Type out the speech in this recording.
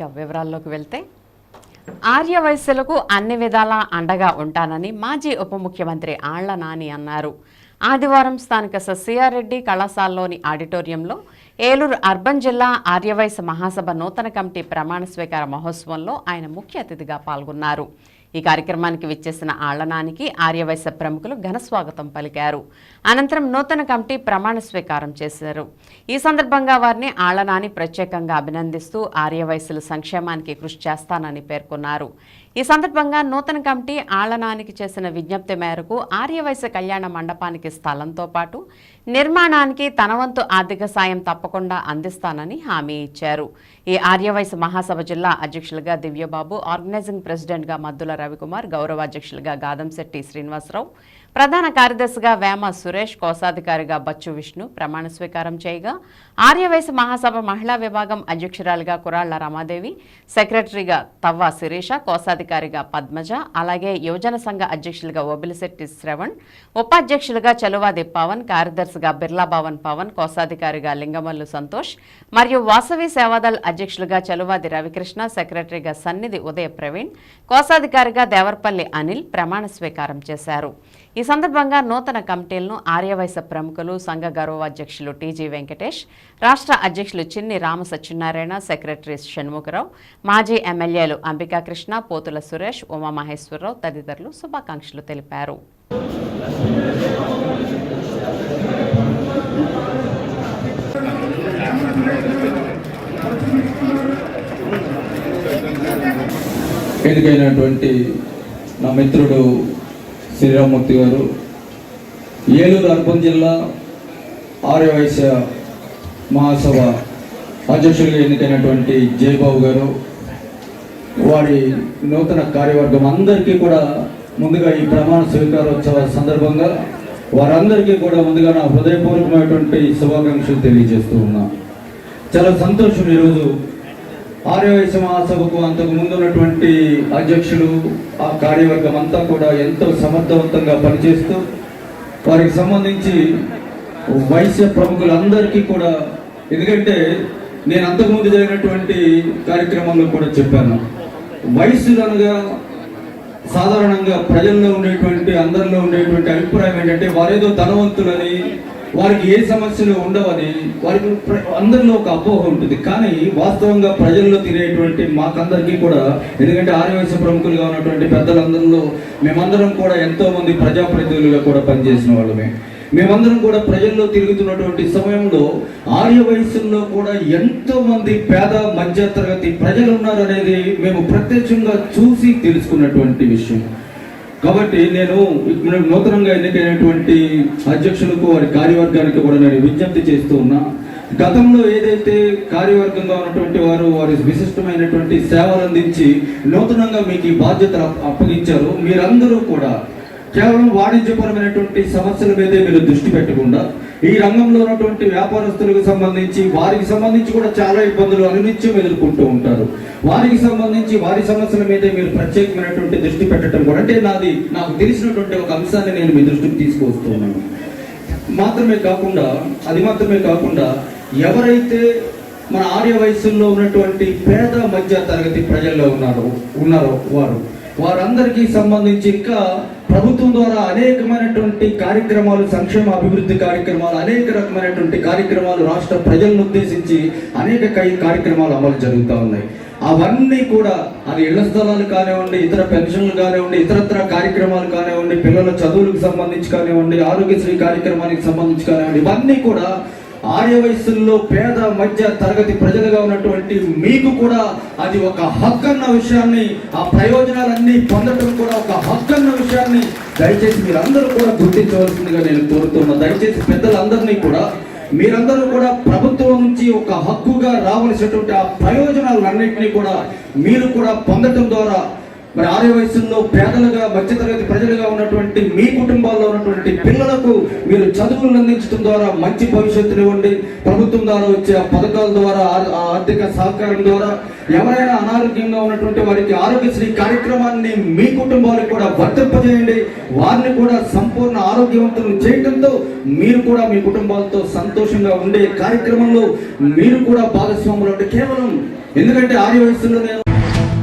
ఇక వివరాల్లోకి వెళ్తే ఆర్య వయస్సులకు అన్ని విధాలా అండగా ఉంటానని మాజీ ఉప ముఖ్యమంత్రి ఆళ్ళ నాని అన్నారు. ఆదివారం స్థానిక సస్యారెడ్డి కళాశాలలోని ఆడిటోరియంలో ఏలూరు అర్బన్ జిల్లా ఆర్యవైశ్య మహాసభ నూతన కమిటీ ప్రమాణ స్వీకార మహోత్సవంలో ఆయన ముఖ్య అతిథిగా పాల్గొన్నారు. ఈ కార్యక్రమానికి విచ్చేసిన ఆళ్ళనానికి ఆర్యవైశ్య ప్రముఖులు ఘన స్వాగతం పలికారు. అనంతరం నూతన కమిటీ ప్రమాణ స్వీకారం చేశారు. ఈ సందర్భంగా వారిని ఆళ్ళనాని ప్రత్యేకంగా అభినందిస్తూ ఆర్యవైశ్యుల సంక్షేమానికి కృషి చేస్తానని పేర్కొన్నారు. ఈ సందర్భంగా నూతన కమిటీ ఆళ్ళనానికి చేసిన విజ్ఞప్తి మేరకు ఆర్యవైశ్య కళ్యాణ మండపానికి స్థలంతో పాటు నిర్మాణానికి తనవంతు ఆర్థిక సాయం తప్పకుండా అందిస్తానని హామీ ఇచ్చారు. ఈ ఆర్యవైశ్య మహాసభ జిల్లా అధ్యక్షులుగా దివ్యబాబు ఆర్గనైజింగ్ ప్రెసిడెంట్గా మద్దుల రవికుమార్ గౌరవ అధ్యక్షులుగా గాదంశెట్టి శ్రీనివాసరావు ప్రధాన కార్యదర్శిగా వేమ సురేష్ కోశాధికారిగా బచ్చు విష్ణు ప్రమాణ స్వీకారం చేయగా ఆర్యవైశ్య మహాసభ మహిళా విభాగం అధ్యక్షురాలిగా కురాళ్ళ రమాదేవి సెక్రటరీగా తవ్వ శిరీష కోశాధికారిగా పద్మజ అలాగే యువజన సంఘ అధ్యక్షులుగా ఒబిలిశెట్టి శ్రవణ్ ఉపాధ్యక్షులుగా చలువాది పవన్ కార్యదర్శిగా బిర్లా భవన్ పవన్ కోశాధికారిగా లింగమల్లు సంతోష్ మరియు వాసవి సేవాదళ్ అధ్యక్షులుగా చలువాది రవికృష్ణ సెక్రటరీగా సన్నిధి ఉదయ ప్రవీణ్ కోశాధికారిగా దేవరపల్లి అనిల్ ప్రమాణ స్వీకారం చేశారు. ఈ సందర్భంగా నూతన కమిటీలను ఆర్యవైశ్య ప్రముఖులు సంఘ గౌరవాధ్యక్షులు టీజీ వెంకటేష్ రాష్ట్ర అధ్యక్షులు చిన్ని రామ సత్యనారాయణ సెక్రటరీ షణ్ముఖరావు మాజీ ఎమ్మెల్యేలు అంబికా కృష్ణ పోతుల సురేష్ ఉమామహేశ్వరరావు తదితరులు శుభాకాంక్షలు తెలిపారు. ఎన్నికైనటువంటి నా మిత్రుడు శ్రీరామ్మూర్తి గారు ఏలూరు అర్బన్ జిల్లా ఆర్యవైశ్య మహాసభ అధ్యక్షులుగా ఎన్నికైనటువంటి జయబాబు గారు వారి నూతన కార్యవర్గం అందరికీ కూడా ముందుగా ఈ ప్రమాణ స్వీకారోత్సవ సందర్భంగా వారందరికీ కూడా ముందుగా నా హృదయపూర్వకమైనటువంటి శుభాకాంక్షలు తెలియజేస్తూ ఉన్నా. చాలా సంతోషం ఈరోజు ఆర్యవైశ్య మహాసభకు అంతకు ముందు ఉన్నటువంటి అధ్యక్షులు ఆ కార్యవర్గం అంతా కూడా ఎంతో సమర్థవంతంగా పనిచేస్తూ వారికి సంబంధించి వైశ్య ప్రముఖులందరికీ కూడా ఎందుకంటే నేను అంతకుముందు జరిగినటువంటి కార్యక్రమంలో కూడా చెప్పాను. వయస్సులు అనగా సాధారణంగా ప్రజల్లో ఉండేటువంటి అందరిలో ఉండేటువంటి అభిప్రాయం ఏంటంటే వారేదో ధనవంతులని వారికి ఏ సమస్యలు ఉండవని వారికి ప్ర- అందరిలో ఒక అపోహ ఉంటుంది. కానీ వాస్తవంగా ప్రజల్లో తినేటువంటి మాకందరికీ కూడా ఎందుకంటే ఆర్యవైశ్య ప్రముఖులుగా ఉన్నటువంటి పెద్దలందరిలో మేమందరం కూడా ఎంతో మంది ప్రజాప్రతినిధులుగా కూడా పనిచేసిన వాళ్ళమే. మేమందరం కూడా ప్రజల్లో తిరుగుతున్నటువంటి సమయంలో ఆర్య వయసుల్లో కూడా ఎంతో మంది పేద మధ్య తరగతి ప్రజలు ఉన్నారనేది మేము ప్రత్యక్షంగా చూసి తెలుసుకున్నటువంటి విషయం. కాబట్టి నేను నూతనంగా ఎన్నికైనటువంటి అధ్యక్షులకు వారి కార్యవర్గానికి కూడా నేను విజ్ఞప్తి చేస్తూ ఉన్నా. గతంలో ఏదైతే కార్యవర్గంగా ఉన్నటువంటి వారు వారి విశిష్టమైనటువంటి సేవలు అందించి నూతనంగా మీకు ఈ బాధ్యతలు అప్పగించారు మీరందరూ కూడా కేవలం వాణిజ్యపరమైనటువంటి సమస్యల మీదే మీరు దృష్టి పెట్టకుండా ఈ రంగంలో ఉన్నటువంటి వ్యాపారస్తులకు సంబంధించి వారికి సంబంధించి కూడా చాలా ఇబ్బందులు అనునిత్యం ఎదుర్కొంటూ ఉంటారు. వారికి సంబంధించి వారి సమస్యల మీద మీరు ప్రత్యేకమైనటువంటి దృష్టి పెట్టడం కూడా అంటే నాది నాకు తెలిసినటువంటి ఒక అంశాన్ని నేను మీ దృష్టికి తీసుకొస్తున్నాను మాత్రమే కాకుండా అది మాత్రమే కాకుండా ఎవరైతే మన ఆర్య వయస్సుల్లో ఉన్నటువంటి పేద మధ్య తరగతి ప్రజల్లో ఉన్నారో ఉన్నారో వారు వారందరికీ సంబంధించి ఇంకా ప్రభుత్వం ద్వారా అనేకమైనటువంటి కార్యక్రమాలు సంక్షేమ అభివృద్ధి కార్యక్రమాలు అనేక రకమైనటువంటి కార్యక్రమాలు రాష్ట్ర ప్రజలను ఉద్దేశించి అనేక కార్యక్రమాలు అమలు జరుగుతూ ఉన్నాయి. అవన్నీ కూడా అది ఇళ్ళ స్థలాలు కానివ్వండి ఇతర పెన్షన్లు కానివ్వండి ఇతరత్ర కార్యక్రమాలు కానివ్వండి పిల్లల చదువులకు సంబంధించి కానివ్వండి ఆరోగ్యశ్రీ కార్యక్రమానికి సంబంధించి కానివ్వండి ఇవన్నీ కూడా ఆర్య వయస్సుల్లో పేద మధ్య తరగతి ప్రజలుగా ఉన్నటువంటి మీకు కూడా అది ఒక హక్కు అన్న విషయాన్ని ఆ ప్రయోజనాలన్నీ పొందడం కూడా ఒక హక్కు అన్న విషయాన్ని దయచేసి మీరందరూ కూడా గుర్తించవలసిందిగా నేను కోరుతున్నా. దయచేసి పెద్దలందరినీ కూడా మీరందరూ కూడా ప్రభుత్వం నుంచి ఒక హక్కుగా రావలసినటువంటి ఆ ప్రయోజనాలన్నింటినీ కూడా మీరు కూడా పొందటం ద్వారా మరి ఆరే వయసుల్లో పేదలుగా మధ్యతరగతి ప్రజలుగా ఉన్నటువంటి మీ కుటుంబాల్లో ఉన్నటువంటి పిల్లలకు మీరు చదువులను అందించడం ద్వారా మంచి భవిష్యత్తుని ఇవ్వండి. ప్రభుత్వం ద్వారా వచ్చే ఆ పథకాల ద్వారా ఆర్థిక సహకారం ద్వారా ఎవరైనా అనారోగ్యంగా ఉన్నటువంటి వారికి ఆరోగ్యశ్రీ కార్యక్రమాన్ని మీ కుటుంబాలకు కూడా వర్తింపజేయండి. వారిని కూడా సంపూర్ణ ఆరోగ్యవంతులను చేయడంతో మీరు కూడా మీ కుటుంబాలతో సంతోషంగా ఉండే కార్యక్రమంలో మీరు కూడా భాగస్వాములు అంటే కేవలం ఎందుకంటే ఆర్య వయసులో నేను